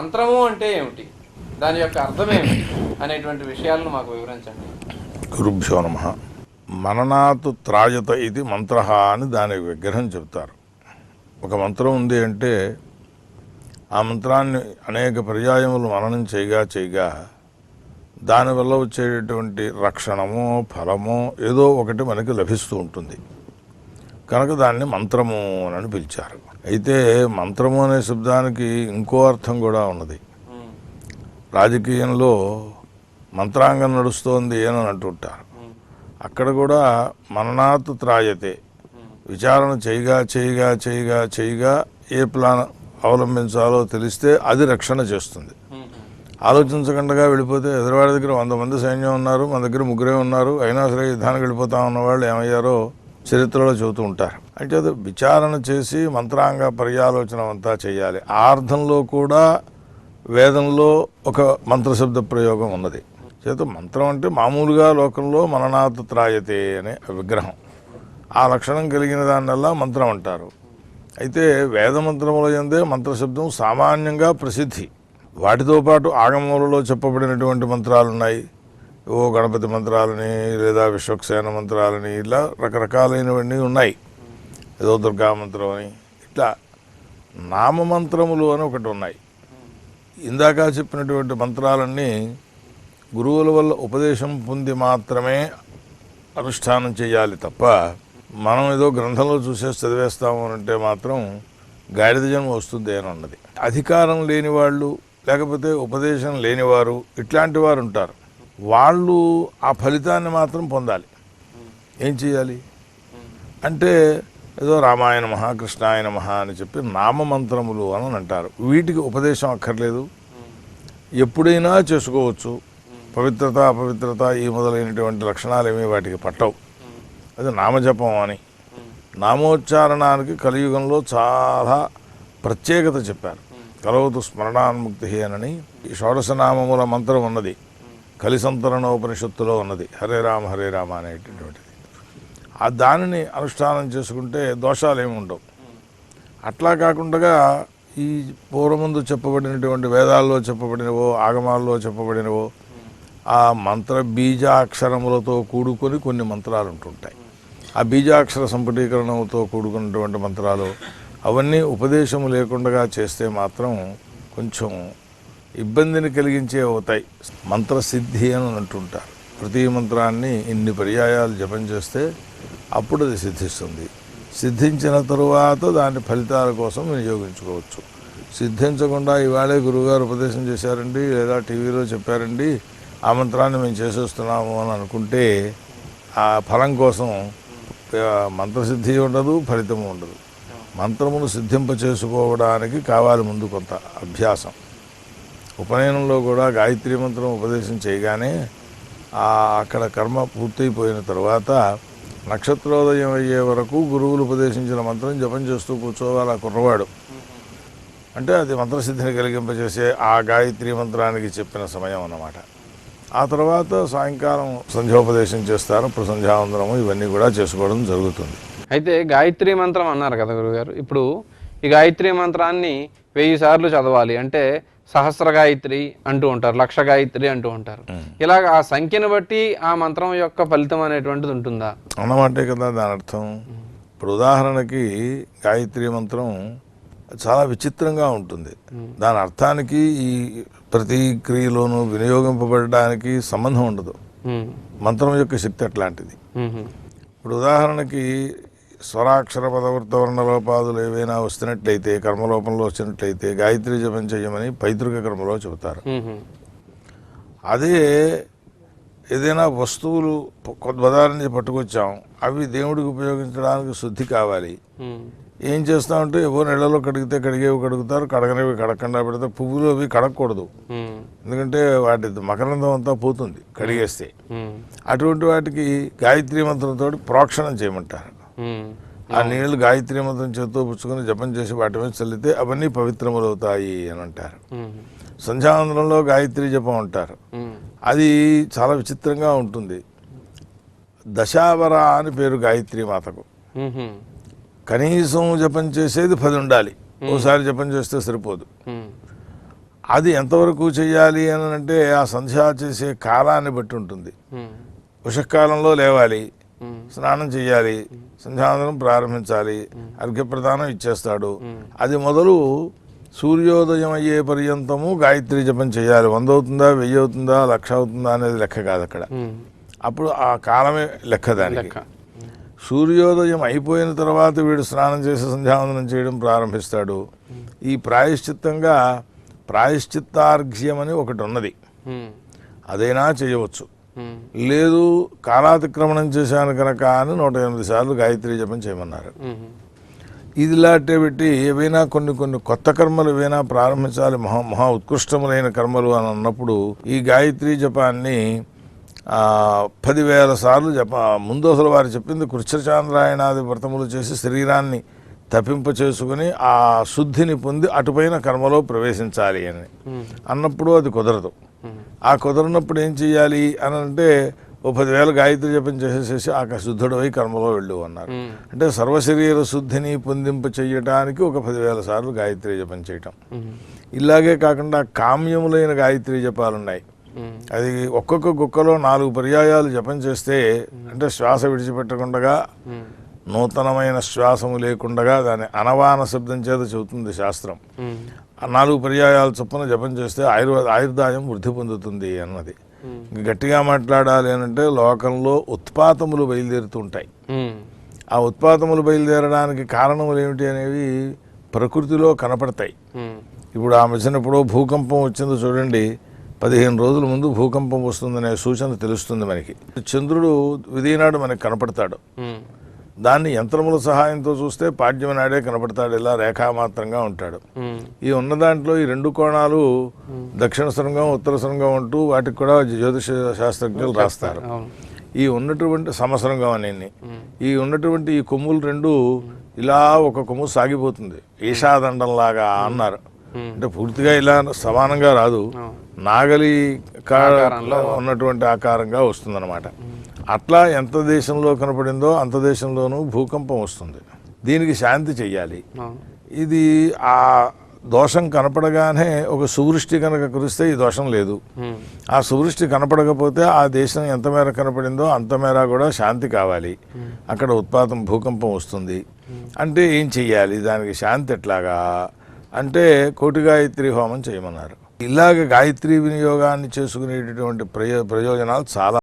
మంత్రము అంటే ఏమిటి? దాని యొక్క అర్థం ఏమిటి? అనేటువంటి విషయాలను మాకు వివరించండి. గురుభ్యో నమ. మననాతు త్రాజత ఇది మంత్ర అని దాని విగ్రహం చెప్తారు ఒక మంత్రం ఉంది అంటే ఆ మంత్రాన్ని అనేక పర్యాయములు మననం చేయగా చేయగా దానివల్ల వచ్చేటటువంటి రక్షణము ఫలము ఏదో ఒకటి మనకి లభిస్తూ ఉంటుంది. కనుక దాన్ని మంత్రము అని పిలిచారు. అయితే మంత్రము అనే శబ్దానికి ఇంకో అర్థం కూడా ఉన్నది. రాజకీయంలో మంత్రాంగం నడుస్తోంది అని అంటుంటారు. అక్కడ కూడా మననాత్ త్రాయతే. విచారణ చేయగా చేయగా చేయగా చేయగా ఏ ప్లాన్ అవలంబించాలో తెలిస్తే అది రక్షణ చేస్తుంది. ఆలోచించకుండా వెళ్ళిపోతే ఎదురువాడి దగ్గర వంద మంది సైన్యం ఉన్నారు మన దగ్గర ముగ్గురే ఉన్నారు అయినా సరే యుద్ధానికి వెళ్ళిపోతా ఉన్న వాళ్ళు ఏమయ్యారో చరిత్రలో చెబుతూ ఉంటారు. అంటే అది విచారణ చేసి మంత్రాంగ పర్యాలోచన అంతా చేయాలి. ఆర్ధంలో కూడా వేదంలో ఒక మంత్రశబ్ద ప్రయోగం ఉన్నది. చేత మంత్రం అంటే మామూలుగా లోకంలో మననాథ త్రాయతే అనే విగ్రహం. ఆ లక్షణం కలిగిన దాన్నల్లా మంత్రం అంటారు. అయితే వేద మంత్రముల ఎందే మంత్రశబ్దం సామాన్యంగా ప్రసిద్ధి. వాటితో పాటు ఆగమములలో చెప్పబడినటువంటి మంత్రాలు ఉన్నాయి ఓ గణపతి మంత్రాలని లేదా విశ్వక్సేన మంత్రాలని ఇలా రకరకాలైనవన్నీ ఉన్నాయి. ఏదో దుర్గా మంత్రం అని. ఇట్లా నామమంత్రములు అని ఒకటి ఉన్నాయి. ఇందాక చెప్పినటువంటి మంత్రాలన్నీ గురువుల వల్ల ఉపదేశం పొంది మాత్రమే అనుష్ఠానం చేయాలి తప్ప మనం ఏదో గ్రంథంలో చూసేసి చదివేస్తాము అంటే మాత్రం గాడిద జన్మ వస్తుంది అని ఉన్నది అధికారం లేని వాళ్ళు లేకపోతే ఉపదేశం లేనివారు ఇట్లాంటి వారు ఉంటారు. వాళ్ళు ఆ ఫలితాన్ని మాత్రం పొందాలి. ఏం చేయాలి? అంటే ఏదో రామాయణ మహా కృష్ణాయన మహా అని చెప్పి నామమంత్రములు అని అంటారు. వీటికి ఉపదేశం అక్కర్లేదు. ఎప్పుడైనా చేసుకోవచ్చు. పవిత్రత అపవిత్రత ఈ మొదలైనటువంటి లక్షణాలు ఏమీ వాటికి పట్టవు. అది నామజపం అని. నామోచ్చారణానికి కలియుగంలో చాలా ప్రత్యేకత చెప్పారు. కలవతు స్మరణాన్ముక్తి అనని ఈ షోడశనామముల మంత్రం ఉన్నది. కలిసంతరణోపనిషత్తులో ఉన్నది. హరే రామ హరే రామ అనేటటువంటిది. ఆ దానిని అనుష్ఠానం చేసుకుంటే దోషాలు ఏమి ఉండవు. అట్లా కాకుండా ఈ పూర్వముందు చెప్పబడినటువంటి వేదాల్లో చెప్పబడినవో ఆగమాల్లో చెప్పబడినవో ఆ మంత్ర బీజాక్షరములతో కూడుకొని కొన్ని మంత్రాలు ఉంటుంటాయి ఆ బీజాక్షర సంపుటీకరణంతో కూడుకున్నటువంటి మంత్రాలు అవన్నీ ఉపదేశము లేకుండా చేస్తే మాత్రం కొంచెం ఇబ్బందిని కలిగించే అవుతాయి మంత్రసిద్ధి అని అంటుంటారు. ప్రతి మంత్రాన్ని ఇన్ని పర్యాయాలు జపం చేస్తే అప్పుడు అది సిద్ధిస్తుంది. సిద్ధించిన తరువాత దాని ఫలితాల కోసం వినియోగించుకోవచ్చు. సిద్ధించకుండా ఇవాళే గురువుగారు ఉపదేశం చేశారండి లేదా టీవీలో చెప్పారండి ఆ మంత్రాన్ని మేము చేసేస్తున్నాము అని అనుకుంటే ఆ ఫలం కోసం మంత్రసిద్ధి ఉండదు ఫలితము ఉండదు. మంత్రమును సిద్ధింప చేసుకోవడానికి కావాలి ముందు కొంత అభ్యాసం. ఉపనయనంలో కూడా గాయత్రి మంత్రం ఉపదేశం చేయగానే అక్కడ కర్మ పూర్తయిపోయిన తర్వాత నక్షత్రోదయం అయ్యే వరకు గురువులు ఉపదేశించిన మంత్రం జపం చేస్తూ కూర్చోవాలి ఆ కుర్రవాడు. అంటే అది మంత్రసిద్ధిని కలిగింపజేసే ఆ గాయత్రి మంత్రానికి చెప్పిన సమయం అన్నమాట. ఆ తర్వాత సాయంకాలం సంధ్యోపదేశం చేస్తారు ఇప్పుడు సంధ్యావందనము ఇవన్నీ కూడా చేసుకోవడం జరుగుతుంది. అయితే గాయత్రి మంత్రం అన్నారు కదా గురుగారు ఇప్పుడు ఈ గాయత్రి మంత్రాన్ని వెయ్యి సార్లు చదవాలి. అంటే సహస్ర గాయత్రి అంటూ ఉంటారు లక్ష గాయత్రి అంటూ ఉంటారు. ఇలాగ ఆ సంఖ్యను బట్టి ఆ మంత్రం యొక్క ఫలితం అనేటువంటిది ఉంటుందా? అన్నమాటే కదా దాని అర్థం. ఇప్పుడు ఉదాహరణకి గాయత్రి మంత్రం చాలా విచిత్రంగా ఉంటుంది. దాని అర్థానికి ఈ ప్రతి క్రియలోనూ వినియోగింపబడడానికి సంబంధం ఉండదు. మంత్రం యొక్క శక్తి అట్లాంటిది. ఇప్పుడు ఉదాహరణకి స్వరాక్షర పదవృత్త వర్ణ లోపాదులు ఏవైనా వస్తున్నట్లయితే కర్మలోపంలో వచ్చినట్లయితే గాయత్రి జపం చేయమని పైతృక కర్మలో చెబుతారు. అదే ఏదైనా వస్తువులు ఉదాహరణ నుంచి పట్టుకొచ్చాం అవి దేవుడికి ఉపయోగించడానికి శుద్ధి కావాలి. ఏం చేస్తామంటే ఏవో నెలలో కడిగితే కడిగేవి కడుగుతారు కడగనేవి కడగకుండా పెడితే పువ్వులు అవి కడగకూడదు. ఎందుకంటే వాటి మకరందం అంతా పోతుంది కడిగేస్తే. అటువంటి వాటికి గాయత్రి మంత్రంతో ప్రోక్షణం చేయమంటారు. ఆ నీళ్ళు గాయత్రి మంత్రం చేత్తో పుచ్చుకొని జపం చేసి వాటి మీద చల్లితే అవన్నీ పవిత్రములు అవుతాయి అని అంటారు. సంధ్యావందనంలో గాయత్రి జపం అంటారు. అది చాలా విచిత్రంగా ఉంటుంది. దశావర అని పేరు గాయత్రి మాతకు. కనీసం జపం చేసేది పది ఉండాలి. ఓసారి జపం చేస్తే సరిపోదు. అది ఎంతవరకు చేయాలి అని అంటే ఆ సంధ్య చేసే కాలాన్ని బట్టి ఉంటుంది. ఉమ్, ఉషకాలంలో లేవాలి. స్నానం చేయాలి సంధ్యావందనం ప్రారంభించాలి అర్ఘ్యప్రదానం ఇచ్చేస్తాడు. అది మొదలు సూర్యోదయం అయ్యే పర్యంతము గాయత్రి జపం చేయాలి. వంద అవుతుందా వెయ్యి అవుతుందా లక్ష అవుతుందా అనేది లెక్క కాదు అక్కడ. అప్పుడు ఆ కాలమే లెక్క దానికి. లెక్క. సూర్యోదయం అయిపోయిన తర్వాత వీడు స్నానం చేసి సంధ్యావందనం చేయడం ప్రారంభిస్తాడు. ఈ ప్రాయశ్చిత్తంగా ప్రాయశ్చిత్తార్ఘ్యం అని ఒకటి ఉన్నది. అదైనా చేయవచ్చు. లేదు కాలాతిక్రమణం చేశాను కనుక అని నూట ఎనిమిది సార్లు గాయత్రి జపం చేయమన్నారు. ఇది లాంటి పెట్టి ఏవైనా కొన్ని కొన్ని కొత్త కర్మలు ఏవైనా ప్రారంభించాలి మహా మహా ఉత్కృష్టములైన కర్మలు అని అన్నప్పుడు ఈ గాయత్రి జపాన్ని పదివేల సార్లు జప ముందు అసలు వారు చెప్పింది కృష్ణచాంద్రాయణాది వ్రతములు చేసి శరీరాన్ని తప్పింప చేసుకుని ఆ శుద్ధిని పొంది అటుపైన కర్మలో ప్రవేశించాలి అని. అన్నప్పుడు అది కుదరదు. ఆ కుదరనప్పుడు ఏం చేయాలి అని అంటే ఓ పదివేల గాయత్రి జపం చేసేసేసి ఆ శుద్ధుడవై కర్మలో వెళ్ళు అన్నారు. అంటే సర్వశరీర శుద్ధిని పొందింప చేయటానికి ఒక పదివేల సార్లు గాయత్రి జపం చేయటం. ఇలాగే కాకుండా కామ్యములైన గాయత్రి జపాలు ఉన్నాయి ఉమ్, అది ఒక్కొక్క గుక్కలో నాలుగు పర్యాయాలు జపం చేస్తే అంటే శ్వాస విడిచిపెట్టకుండా నూతనమైన శ్వాసము లేకుండగా దాని అనవాన శబ్దం చేత చెబుతుంది శాస్త్రం. నాలుగు పర్యాయాల చొప్పున జపం చేస్తే ఆయుర్వేద ఆయుర్దాయం వృద్ధి పొందుతుంది అన్నది. గట్టిగా మాట్లాడాలి అంటే లోకంలో ఉత్పాతములు బయలుదేరుతుంటాయి ఆ ఉత్పాతములు బయలుదేరడానికి కారణములు ఏమిటి అనేవి ప్రకృతిలో కనపడతాయి. ఇప్పుడు ఆ మధ్యన ఎప్పుడో భూకంపం వచ్చిందో చూడండి. పదిహేను రోజుల ముందు భూకంపం వస్తుందనే సూచన తెలుస్తుంది మనకి. చంద్రుడు విధినాడు మనకి కనపడతాడు. దాన్ని యంత్రముల సహాయంతో చూస్తే పాడ్యం నాడే కనపడతాడు ఇలా రేఖామాత్రంగా ఉంటాడు. ఈ ఉన్న దాంట్లో ఈ రెండు కోణాలు దక్షిణ శృంగం ఉత్తర శృంగం అంటూ వాటికి కూడా జ్యోతిష శాస్త్రజ్ఞులు రాస్తారు. ఈ ఉన్నటువంటి సమశృంగం అనేది ఈ ఉన్నటువంటి ఈ కొమ్ములు రెండు ఇలా ఒక కొమ్ము సాగిపోతుంది. ఈషాదండంలాగా అన్నారు. అంటే పూర్తిగా ఇలా సమానంగా రాదు. నాగలి కా- ఆకారంలో ఉన్నటువంటి ఆకారంగా వస్తుందన్నమాట. అట్లా ఎంత దేశంలో కనపడిందో అంత దేశంలోనూ భూకంపం వస్తుంది. దీనికి శాంతి చెయ్యాలి. ఇది ఆ దోషం కనపడగానే ఒక సువృష్టి కనుక కురిస్తే ఈ దోషం లేదు. ఆ సువృష్టి కనపడకపోతే ఆ దేశం ఎంత మేర కనపడిందో అంత మేర కూడా శాంతి కావాలి. అక్కడ ఉత్పాతం భూకంపం వస్తుంది. అంటే ఏం చెయ్యాలి? దానికి శాంతి ఎట్లాగా? అంటే కోటి గాయత్రి హోమం చేయమన్నారు. ఇలాగ గాయత్రి వినియోగాన్ని చేసుకునేటటువంటి ప్రయో ప్రయోజనాలు చాలా